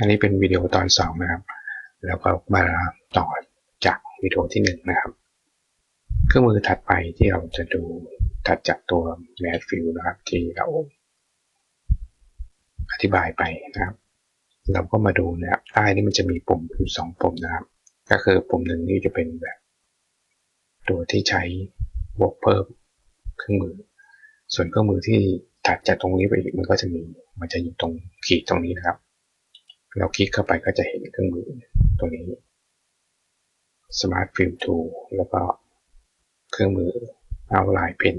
อันนี้เป็นวิดีโอตอนสองนะครับ แล้วก็มาต่อจากวิดีโอที่หนึ่งนะครับ เครื่องมือถัดไปที่เราจะดูถัดจากตัว Mad View นะครับ ที่เราอธิบายไปนะครับ เราก็มาดูนะครับใต้นี้มันจะมีปุ่มอยู่สองปุ่มนะครับ ก็คือปุ่มหนึ่งนี่จะเป็นแบบ ตัวที่ใช้บวกเพิ่มเครื่องมือ ส่วนเครื่องมือที่ถัดจากตรงนี้ไปอีกมันก็จะมี มันจะอยู่ตรงขีดตรงนี้นะครับ เราคลิกเข้าไปก็จะเห็นเครื่องมือตรงนี้ Smart Fill Tool แล้วก็เครื่องมือ Outline Pen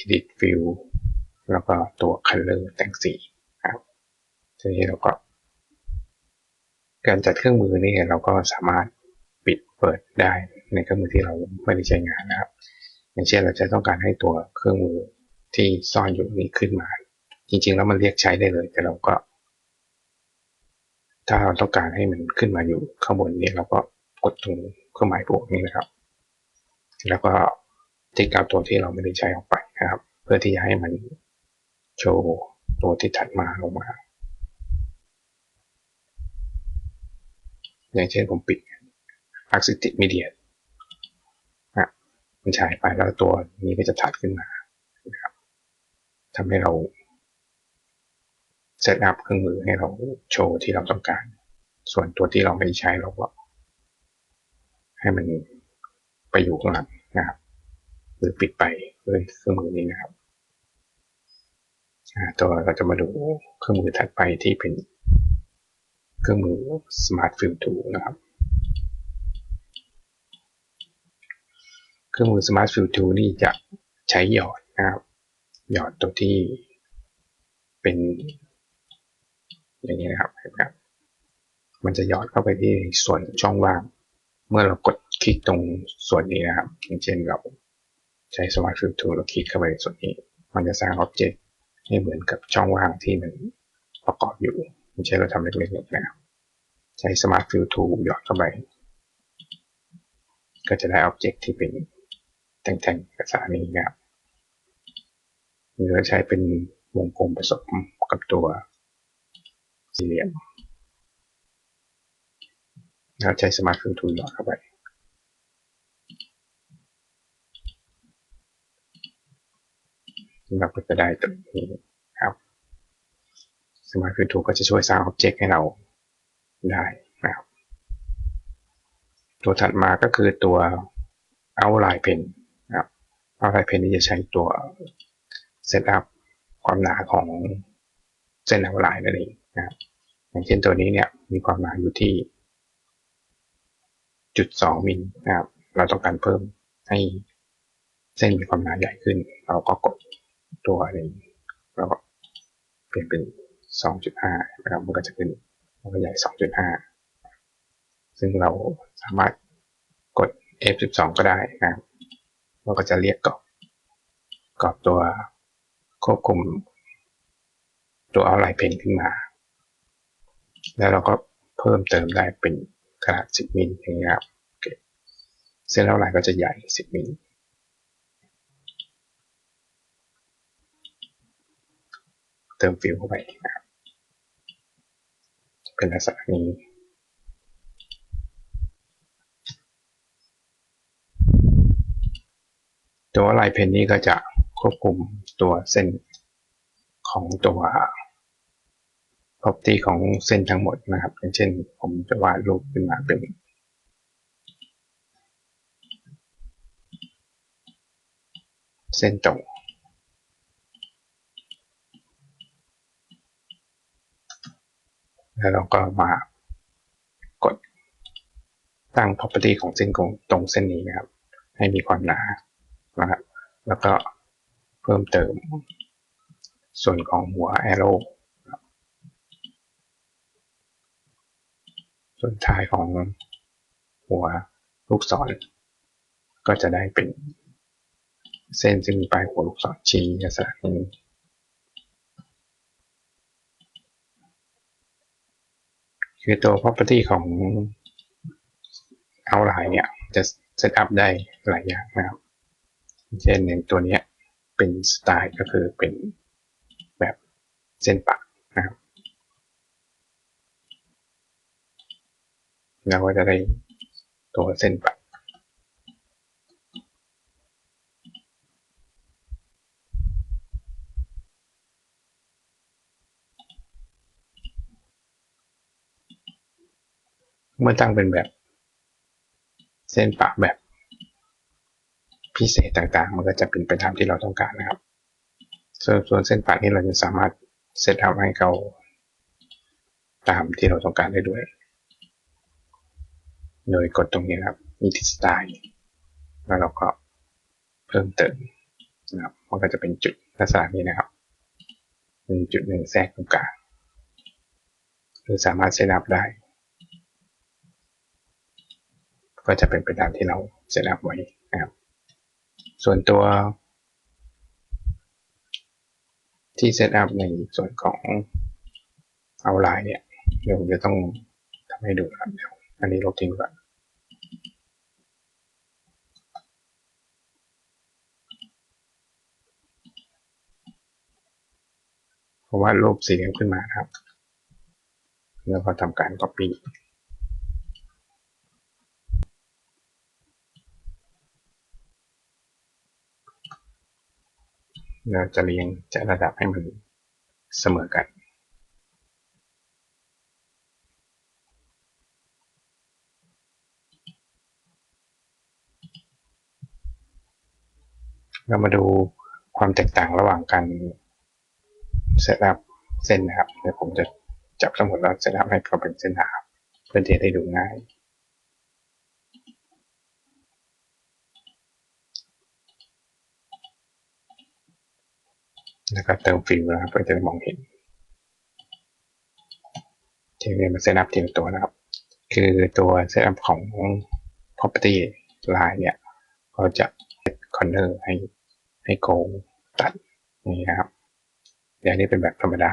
Edit Fill แล้วก็ตัว Color แต่งสีครับทีนี้เราก็ การจัดเครื่องมือนี่เราก็สามารถปิดเปิดได้ในเครื่องมือที่เราไม่ได้ใช้งานนะครับ อย่างเช่นเราจะต้องการให้ตัวเครื่องมือที่ซ่อนอยู่นี้ขึ้นมา จริงๆแล้วมันเรียกใช้ได้เลย แต่เราก็ ถ้าเราต้องการให้มันขึ้นมาอยู่ข้างบนนี้เราก็กดตรงเครื่องหมายบวกนี้นะครับ แล้วก็ติ๊กเอาตัวที่เราไม่ได้ใช้ออกไปนะครับ เพื่อที่จะให้มันโชว์ตัวที่ถัดมาลงมา อย่างเช่นผมปิด a r c i t i c Media นะมันฉายไปแล้วตัวนี้ก็จะถัดขึ้นมานะครับทำให้เรา เซตอัพเครื่องมือให้เราโชว์ที่เราต้องการ ส่วนตัวที่เราไม่ใช้เราก็ให้มันไปอยู่ข้างหลังนะครับหรือปิดไปด้วยเครื่องมือนี้นะครับตัวเราจะมาดูเครื่องมือถัดไปที่เป็นเครื่องมือ Smart Fill Tool นะครับ เครื่องมือ Smart Fill Tool นี่จะใช้หยอดนะครับ หยอดตัวที่เป็น อย่างนี้นะครับครับ มันจะหยอดเข้าไปที่ส่วนช่องว่าง เมื่อเรากดคลิกตรงส่วนนี้นะครับอย่างเช่นเราใช้ Smart Fill Tool เราคลิกเข้าไปในส่วนนี้ มันจะสร้างอ็อบเจกต์ให้เหมือนกับช่องว่างที่มันประกอบอยู่ไม่ใช่เราทำเล็กๆนะครับใช้ Smart Fill Tool หยอดเข้าไป ก็จะได้อ็อบเจกต์ที่เป็นแท่งๆเอกสารนี้นะครับหรือใช้เป็นวงกลมผสมกับตัว สี่เหลี่ยมแล้วใช้ Smart Fill Tool หยอดเข้าไป เราก็จะได้ตรงนี้ครับ Smart Fill Tool ก็จะช่วยสร้างอ็อบเจกต์ให้เราได้นะครับ ตัวถัดมาก็คือตัว Outline Pen นะครับ Outline Pen นี่จะใช้ตัว Setup ความหนาของเส้น Outline นั่นเอง นะครับอย่างเช่นตัวนี้เนี่ยมีความหนาอยู่ที่จุดสองมิลนะครับ เราต้องการเพิ่มให้เส้นมีความหนาใหญ่ขึ้น เราก็กดตัวนี้แล้วก็เปลี่ยนเป็น 2.5นะครับมันก็จะขึ้นมันก็ใหญ่ 2.5 ซึ่งเราสามารถกด F12 ก็ได้นะครับเราก็จะเรียกกรอบกรอบตัวควบคุมตัวเอาลน์เพนขึ้นมา แล้วเราก็เพิ่มเติมได้เป็นขนาด 10 มิลอย่างนี้ยครับเส้นเอาไลน์ก็จะใหญ่ 10 มิลเติมฟิลเข้าไปนะครับเป็นลักษณะนี้ตัวลายเพนนี้ก็จะควบคุมตัวเส้นของตัว property ของเส้นทั้งหมดนะครับ อย่างเช่นผมจะวาดรูปขึ้นมาเป็นเส้นตรงแล้วเราก็มากดตั้ง property ของเส้นตรงเส้นนี้นะครับ ให้มีความหนานะครับ แล้วก็เพิ่มเติมส่วนของหัว arrow ส่วนท้ายของหัวลูกศร ก็จะได้เป็นเส้นซึ่งมีปลายหัวลูกศรชี้ลักษณะนี้คือตัว property ของ outline เนี่ย จะ set up ได้หลายอย่างนะครับ เช่นอย่างตัวนี้เป็นสไตล์ก็คือเป็นแบบเส้นปักนะครับ เราก็จะได้ตัวเส้นปัดเมื่อตั้งเป็นแบบเส้นปะแบบพิเศษต่างๆ มันก็จะเป็นไปตามที่เราต้องการนะครับ ส่วนส่วนเส้นปะนี้เราจะสามารถเซตอัพให้เขาตามที่เราต้องการได้ด้วย โดยกดตรงนี้ครับ edit style แล้วเราก็เพิ่มเติมนะครับมันก็จะเป็นจุดลักษณะนี้นะครับมีจุดหนึ่งแทรกตรงกลางหรือสามารถเซตอัพได้ ก็จะเป็นไปตามที่เราเซตอัพไว้นะครับ ส่วนตัว ที่เซตอัพในส่วนของเอาไลน์เนี่ย เดี๋ยวผมจะต้องทำให้ดูนะครับเดี๋ยว อันนี้ลบทิ้งก่อนเพราะว่ารูปสีเหลืองขึ้นมาครับ แล้วก็ทำการ copy เราจะเรียงจะระดับให้มันเสมอกัน เรามาดูความแตกต่างระหว่างการเซตอัพเส้นนะครับเดี๋ยวผมจะจับสมุดแล้วเซตอัพให้เขาเป็นเส้นหาเพื่อที่จะได้ดูง่ายแล้วก็เติมฟิลนะครับเพื่อจะมองเห็นทีนี้มาเซตอัพทีละตัวนะครับ คือตัวเซตอัพของ property line เนี่ย ก็จะ set corner ให้ ให้โกงตัดนี่นะครับอย่างนี้เป็นแบบธรรมดา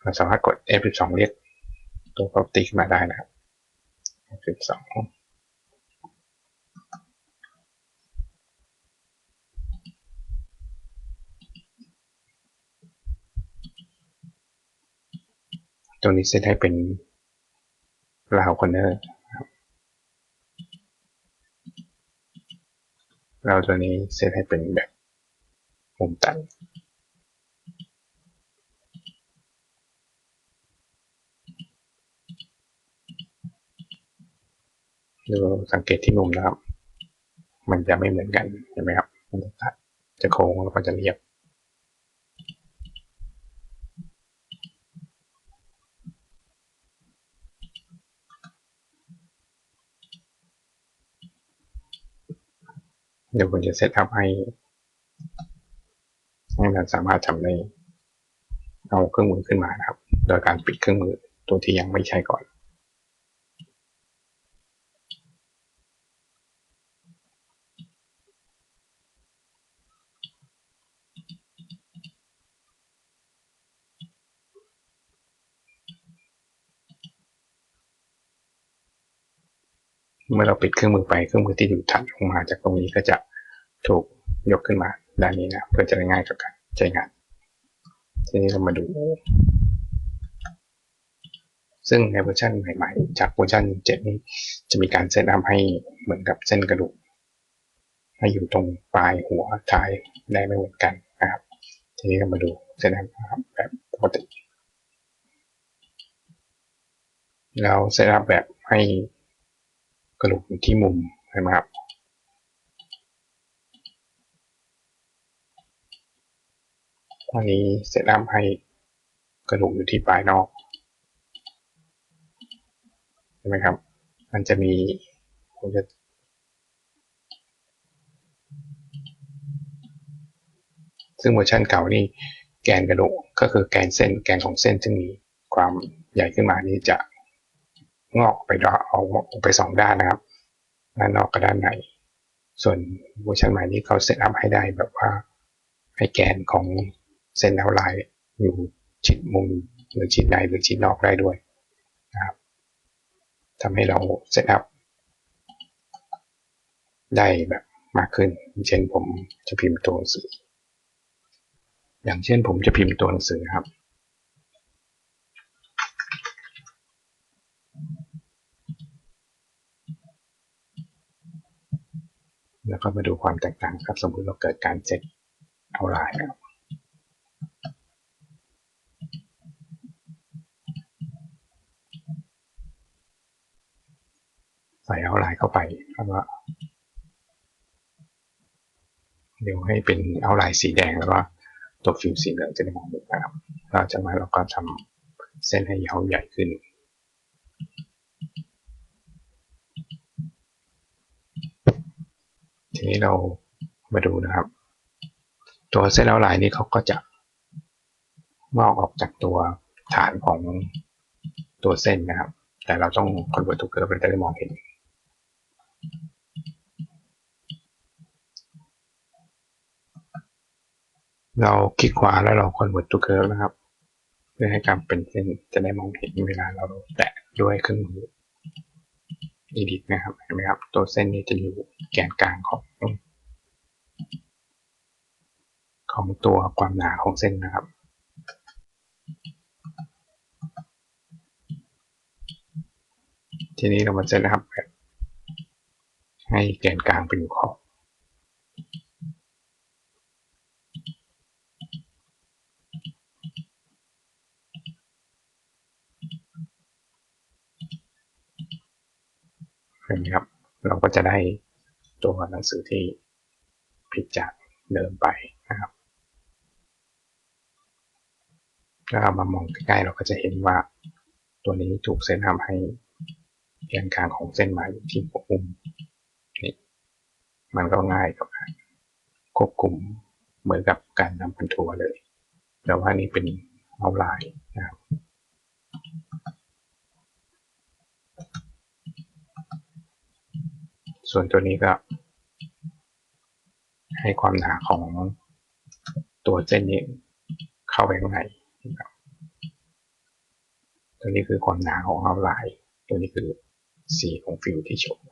เราสามารถกด F12 เรียกตัว property ขึ้นมาได้นะครับ F12 ตัวนี้เซตให้เป็นราวคอน เราตัวนี้เซตให้เป็นแบบมุมตันดูสังเกตที่มุมนะครับ มันจะไม่เหมือนกันเห็นไหมครับ มันจะตัดจะโค้งแล้วก็จะเรียบ เดี๋ยวผมจะเซตอัพให้ให้มันสามารถทำได้เอาเครื่องมือขึ้นมานะครับ โดยการปิดเครื่องมือตัวที่ยังไม่ใช้ก่อน เมื่อเราปิดเครื่องมือไปเครื่องมือที่อยู่ถัดลงมาจากตรงนี้ก็จะ ถูกยกขึ้นมาด้านนี้นะเพื่อจะได้ง่ายต่อการใช้งาน ทีนี้เรามาดู ซึ่งในเวอร์ชันใหม่ๆ จากเวอร์ชัน7นี้จะมีการเซตอัพให้เหมือนกับเส้นกระดูกให้อยู่ตรงปลายหัวท้ายได้ไม่เหมือนกันนะครับ ทีนี้เรามาดูเซตอัพแบบปกติเราเซตอัพแบบให้กระดูกอยู่ที่มุมใช่ไหมครับ ตอนนี้เซตอัพให้กระดูกอยู่ที่ปลายนอกใช่ไหมครับ มันจะมีผมจะซึ่งเวอร์ชันเก่านี่แกนกระดูกก็คือแกนเส้นแกนของเส้นซึ่งมีความใหญ่ขึ้นมานี่จะงอกไปดอกออกไปสองด้านนะครับด้านนอกกับด้านในส่วนเวอร์ชันใหม่นี้เขาเซตอัพให้ได้แบบว่าให้แกนของ เส้นเท่ายอยู่ชิดมุมหรือชิดในหรือชิดนอกได้ด้วยนะครับทำให้เราเซตอัพได้แบบมากขึ้น เช่นผมจะพิมพ์ตัวหนังสือ อย่างเช่นผมจะพิมพ์ตัวหนังสือครับ แล้วก็มาดูความแตกต่างครับ สมมติเราเกิดการเซ็ตเอาลายครับ ใส่เอาลน์เข้าไปแล้วก็เดี๋ยวให้เป็นเอาลน์สีแดงแล้วก็ตัวฟิวสีเหลืองจะได้มองเห็นนะครับเราจะมาเราก็ทำเส้นให้ยาวใหญ่ขึ้นทีนี้เรามาดูนะครับ ตัวเส้นเอาลน์นี้เขาก็จะงอกออกจากตัวฐานของตัวเส้นนะครับ แต่เราต้องคอนเวิร์ตทุกเกิร์ฟเราจะได้มองเห็น เราคลิกขวาแล้วเราคอนเวิร์ตทุกเกิร์ฟนะครับ เพื่อให้กายเป็นเส้นจะได้มองเห็นเวลาเราแตะด้วยเครื่องมือ edit นะครับเห็นไหมครับ ตัวเส้นนี้จะอยู่แกนกลางของ ของตัวความหนาของเส้นนะครับทีนี้เรามาเซตนะครับแบบให้แกนกลางเป็นขอบ เห็นไหมครับ เราก็จะได้ตัวหนังสือที่ผิดจากเดิมไปนะครับถ้าเรามามองใกล้ๆเราก็จะเห็นว่า ตัวนี้ถูกเซตทำให้แกนกลางของเส้นมาอยู่ที่หัวมุมนี่มันก็ง่ายกับการควบคุมเหมือนกับการนำพันทัวเลย แต่ว่านี่เป็นเอาไลน์นะครับ ส่วนตัวนี้ก็ ให้ความหนาของตัวเส้นนี้เข้าไปข้างในตัวนี้คือความหนาของเอาไลน์ตัวนี้คือสีของฟิลที่โชว์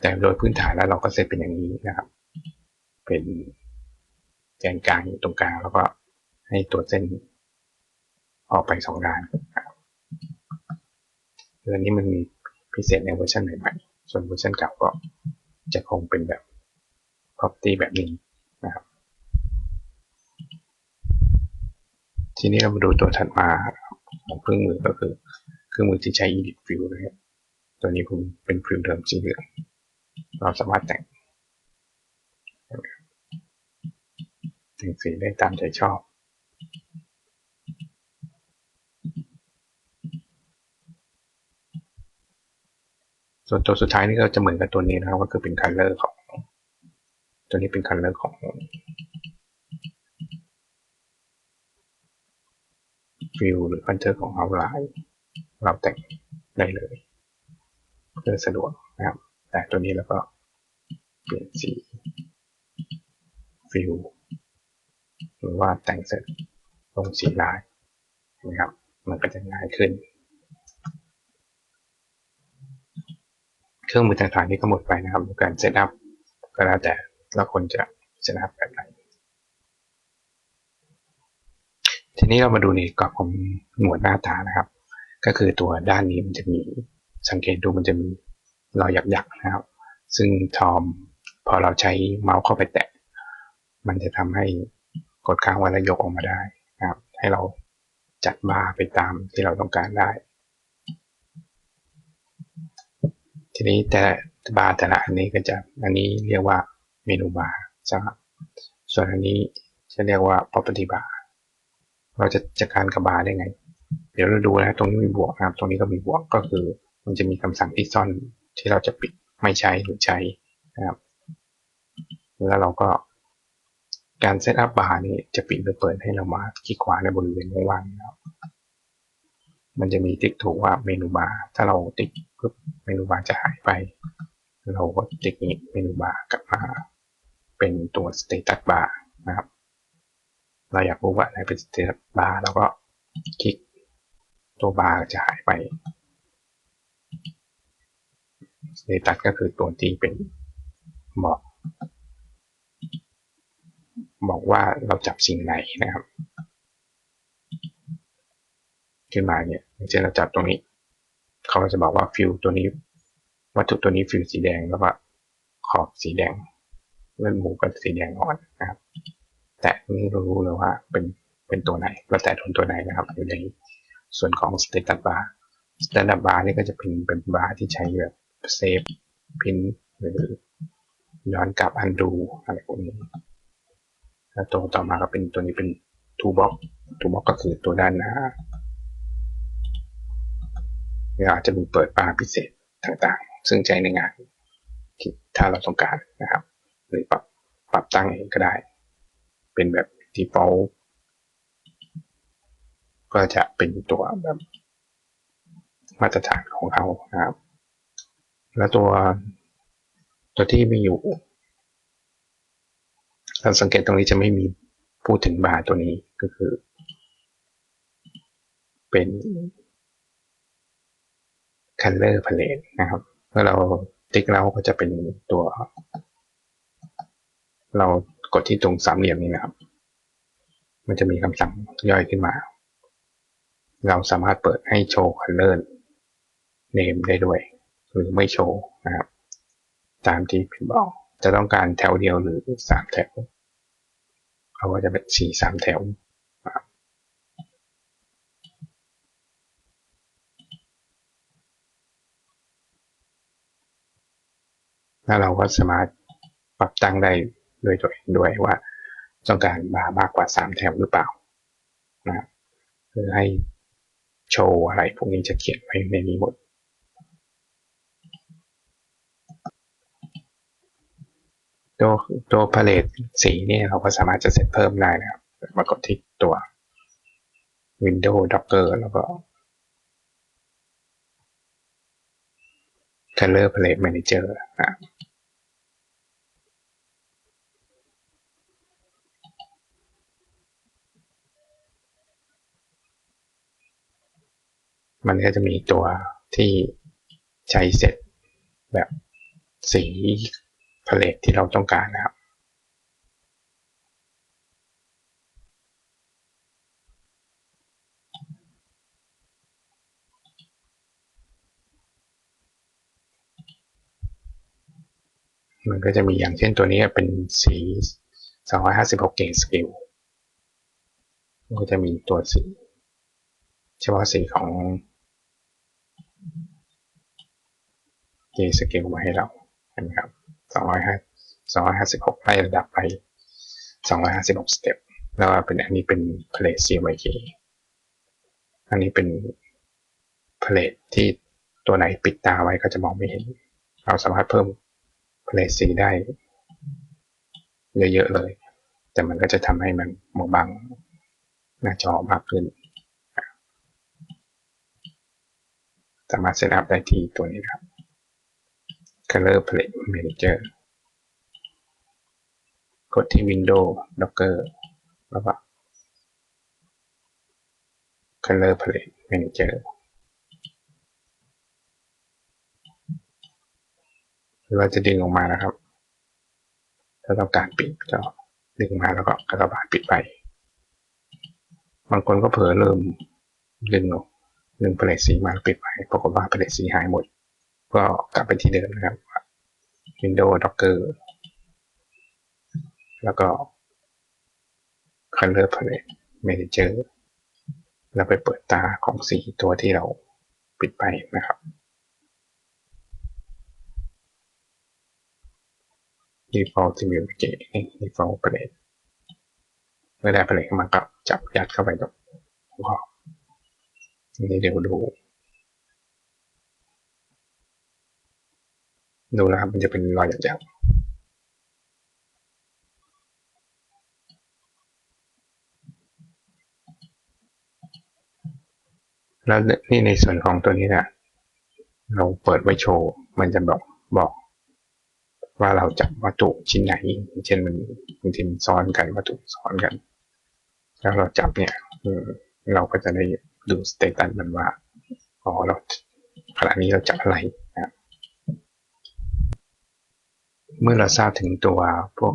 แต่โดยพื้นฐานแล้วเราก็เซตเป็นอย่างนี้นะครับ เป็นแกนกลางอยู่ตรงกลางแล้วก็ให้ตัวเส้นออกไปสองด้าน ครับเรื่องนี้มันมีพิเศษในเวอร์ชันใหม่ๆ ส่วนเวอร์ชันเก่าก็จะคงเป็นแบบ property แบบนี้นะครับ ทีนี้เรามาดูตัวถัดมาของเครื่องมือก็คือเครื่องมือที่ใช้ edit view นะครับ ตัวนี้ผมเป็นฟิลเดิมสีเหลืองเราสามารถแต่งแต่งสีได้ตามใจชอบ ส่วนตัวสุดท้ายนี่ก็จะเหมือนกับตัวนี้นะครับก็คือเป็นคัลเลอร์ของ ตัวนี้เป็นคัลเลอร์ของฟิลหรือพันเทอร์ของเอาไลน์เราแต่งได้เลย เพื่อสะดวกนะครับแต่ตัวนี้แล้วก็เปลี่ยนสีฟิลหรือว่าแต่งเสร็จลงสีลายนะครับ มันก็จะง่ายขึ้น เครื่องมือต่างๆนี้ก็หมดไปนะครับการเซตอัพก็แล้วแต่ละคนจะเซตอัพแบบไหนทีนี้เรามาดูในกรอบของหนวดหน้าตานะครับ ก็คือตัวด้านนี้มันจะมีสังเกตดูมันจะมีรอยหยักๆนะครับ ซึ่งทอมพอเราใช้เมาส์เข้าไปแตะ มันจะทำให้กดค้างไว้แล้วยกออกมาได้นะครับ ให้เราจัดบาร์ไปตามที่เราต้องการได้ ทีนี้แต่บาร์แต่ละอันนี้ก็จะอันนี้เรียกว่าเมนูบาร์ใช่ไหมส่วนอันนี้จะเรียกว่า property bar เราจะจัดการกับบาร์ได้ไง เดี๋ยวเราดูนะตรงนี้มีบวกนะครับ ตรงนี้ก็มีบวกก็คือ มันจะมีคำสั่งที่ซ่อนที่เราจะปิดไม่ใช้หรือใช้นะครับแล้วเราก็การเซตอัพบาร์นี่จะปิดหรือเปิดให้เรามาคลิกขวาในบริเวณว่างๆนะครับมันจะมีติ๊กถูกว่าเมนูบาร์ถ้าเราติ๊ก ปุ๊บเมนูบาร์จะหายไป เราก็ติ๊กนี้เมนูบาร์กลับมา เป็นตัวสเตตัสบาร์นะครับ เราอยากรู้ว่าอะไรเป็นสเตตัสบาร์เราก็คลิกตัวบาร์จะหายไปสเตตัสก็คือตัวที่เป็นบอกบอกว่าเราจับสิ่งไหนนะครับ ขึ้นมาเนี่ยเช่นเราจับตรงนี้ เขาก็จะบอกว่าฟิลตัวนี้วัตถุตัวนี้ฟิวสีแดงแล้วก็ขอบสีแดงเลือดหมูกับสีแดงอ่อนนะครับ แต่นี่เรารู้เลยว่าเป็นเป็นตัวไหนว่าแต่โดนตัวไหนนะครับอยู่ในส่วนของ status bar status bar นี่ก็จะเป็นเป็นบาร์ที่ใช้แบบเซฟพินหรือย้อนกลับ undo อะไรพวกนี้แล้วตัวต่อมาก็เป็นตัวนี้เป็น toolbox toolbox ก็คือตัวด้านหน้า เราอาจจะมีเปิดบาร์พิเศษต่างๆ ซึ่งใช้ในงานที่ถ้าเราต้องการนะครับ หรือปรับปรับตั้งเองก็ได้ เป็นแบบ default ก็จะเป็นตัวแบบมาตรฐานของเขานะครับ แล้วตัวตัวที่ไม่อยู่เราสังเกตตรงนี้จะไม่มีพูดถึงบาร์ตัวนี้ก็คือ เป็น color palette นะครับ เมื่อเราติ๊กเราก็จะเป็นตัว เรากดที่ตรงสามเหลี่ยมนี้นะครับ มันจะมีคำสั่งย่อยขึ้นมา เราสามารถเปิดให้โชว์ color name ได้ด้วย หรือไม่โชว์นะครับ ตามที่ผมบอก จะต้องการแถวเดียวหรือสามแถว เขาก็จะเป็นสี่สามแถว แล้วเราก็สามารถปรับตั้งได้ด้วยตัวเองด้วยว่า ต้องการบาร์มากกว่าสามแถวหรือเปล่านะเพื่อให้โชว์อะไรพวกนี้จะเขียนไว้ในนี้หมดตัวตัวพาเลตสีนี่เราก็สามารถจะเซตเพิ่มได้นะครับมากดที่ตัว Windows Docker แล้วก็ Color Palette Manager นะ มันก็จะมีตัวที่ใช้เสร็จแบบสีพาเลตที่เราต้องการนะครับ มันก็จะมีอย่างเช่นตัวนี้เป็นสี 256เกจสกิลก็จะมีตัวสี เฉพาะสีของ เกจสกิลมาให้เรานะครับ256ไล่ระดับไป 256สเต็ปแล้วเป็นอันนี้เป็น plate CMYK อันนี้เป็น plate ที่ตัวไหนปิดตาไว้ก็จะมองไม่เห็น เราสามารถเพิ่ม plate C ได้ เยอะ ๆ เลย แต่มันก็จะทำให้มันมองบังหน้าจอมากขึ้น สามารถเซตอัพได้ที่ตัวนี้ครับ Color Palette Manager กดที่ Windows Docker แล้วก็ Color Palette Manager หรือว่าจะดึงออกมานะครับ ถ้าต้องการปิดก็ดึงมาแล้วก็กระบาดปิดไป บางคนก็เผลอเริ่มดึงออกดึงเปลตสีมาปิดไปปรากฏว่าเปลตสีหายหมด ก็กลับไปที่เดิมนะครับ Windows Docker แล้วก็ Color Palette Manager แล้วไปเปิดตาของสีตัวที่เราปิดไปนะครับ default ที่มีเมื่อกี้ default palette เมื่อได้ palette มาก็จับยัดเข้าไปตรงหัวนี่เดี๋ยวดู ดูนะครับ มันจะเป็นรอยหยักๆแล้วนี่ในส่วนของตัวนี้นะเราเปิดไว้โชว์ มันจะบอกบอก ว่าเราจับวัตถุชิ้นไหน เช่นมันบางทีมันซ้อนกันวัตถุซ้อนกัน แล้วเราจับเนี่ยเราก็จะได้ดูสเตตัสมันว่าอ๋อเราขณะนี้เราจับอะไรนะ เมื่อเราทราบถึงตัวพวก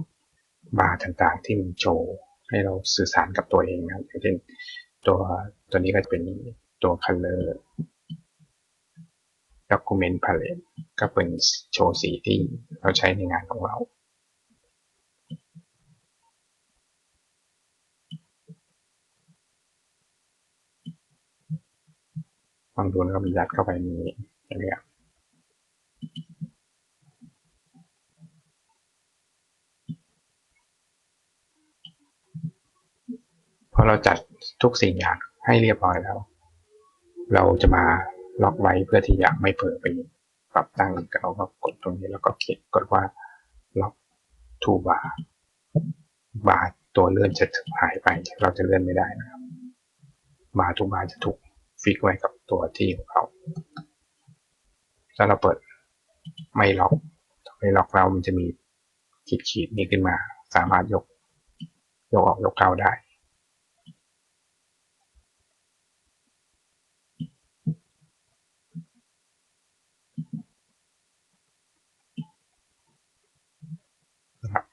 บาร์ต่างๆ ที่มันโชว์ให้เราสื่อสารกับตัวเองนะอย่างเช่นตัวตัวนี้ก็จะเป็นตัว color Document Palette ก็เป็นโชว์สีที่เราใช้ในงานของเราลองดูนะครับยัดเข้าไปนี้อย่างนี้ค รับพอเราจัดทุกสิ่งอย่างให้เรียบร้อยแล้ว เราจะมาล็อกไว้เพื่อที่จะไม่เผลอไปปรับตั้งเราก็กดตรงนี้แล้วก็เขียนกดว่าล็อกทูบาร์บาร์ตัวเลื่อนจะหายไป เราจะเลื่อนไม่ได้นะครับบาร์ทุกบาร์จะถูกฟิกไว้กับตัวที่ของเขาถ้าเราเปิดไม่ล็อกไม่ล็อกเรามันจะมีขีดขีดนี้ขึ้นมา สามารถยก ยกออกยกเข้าได้ นะครับ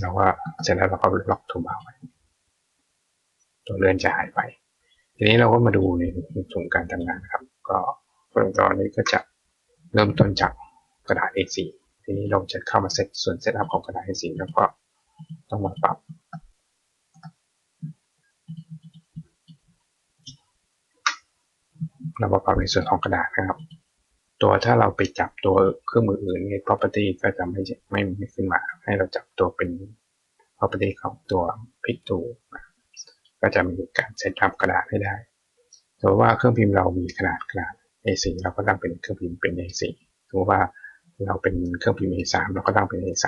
เราก็เสร็จแล้วเราก็ล็อกทูบาไว้ ตัวเลื่อนจะหายไป ทีนี้เราก็มาดูในส่วนการทำงานครับ ก็ตอนนี้ก็จะเริ่มต้นจากกระดาษ A4 ทีนี้เราจะเข้ามาเซตส่วนเซตอัพของกระดาษ A4 แล้วก็ต้องมาปรับเรามาปรับในส่วนของกระดาษนะครับ ตัวถ้าเราไปจับตัวเครื่องมืออื่นใน property ก็จะไม่ไม่ไม่ขึ้นมา ให้เราจับตัวเป็น property ของตัว pick tool ก็จะมีการเซตอัพกระดาษให้ได้สมมติว่าเครื่องพิมพ์เรามีขนาดขนาด A4 เราก็ตั้งเป็นเครื่องพิมพ์เป็น A4 สมมติว่าเราเป็นเครื่องพิมพ์ A3 เราก็ตั้งเป็น A3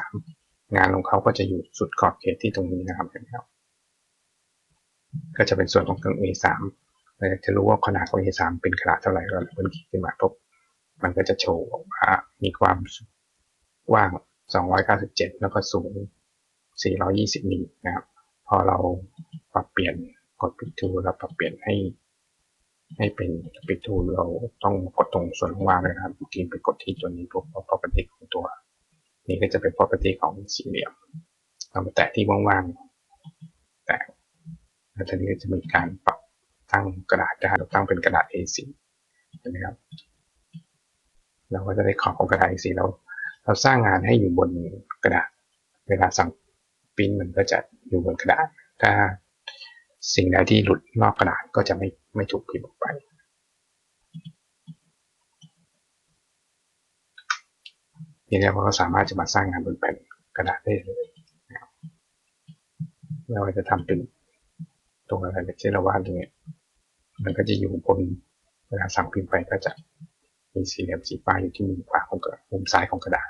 งานของเขาก็จะอยู่สุดขอบเขตที่ตรงนี้นะครับเห็นไหมครับก็จะเป็นส่วนของเครื่อง A3 เราจะรู้ว่าขนาดของ A3 เป็นขนาดเท่าไหร่เราเลื่อนคลิกขึ้นมาปุ๊บ มันก็จะโชว์ว่ามีความกว้าง 297 แล้วก็สูง 420มิลนะครับ พอเราปรับเปลี่ยนกดปิดทูแล้วปรับเปลี่ยนให้ ให้เป็นปิดทูเราต้องกดตรงส่วนว่างเลยนะครับกี้ไปกดที่ตัวนี้พวก property ของตัว นี้ก็จะเป็น property ของสี่เหลี่ยมเรามาแตะที่ว่างๆ แตะแล้วทีนี้จะมีการปรับตั้งกระดาษได้เราตั้งเป็นกระดาษ A4 เห็นไหมครับ เราก็จะได้ขอบของกระดาษ A4 เราเราสร้างงานให้อยู่บนกระดาษ เวลาสั่งปิ้นมันก็จะอยู่บนกระดาษ ถ้าสิ่งใดที่หลุดนอกกระดาษก็จะไม่ไม่ถูกพิมพ์ออกไปทีนี้เราก็สามารถจะมาสร้างงานบนแผ่นกระดาษได้เลยนะครับเราจะทำเป็นตรงอะไรที่เราวาดตรงนี้มันก็จะอยู่บนเวลาสั่งพิมพ์ไปก็จะ มีสี่เหลี่ยมสีฟ้าอยู่ที่มุมขวาของกระมุมซ้ายของกระดาษ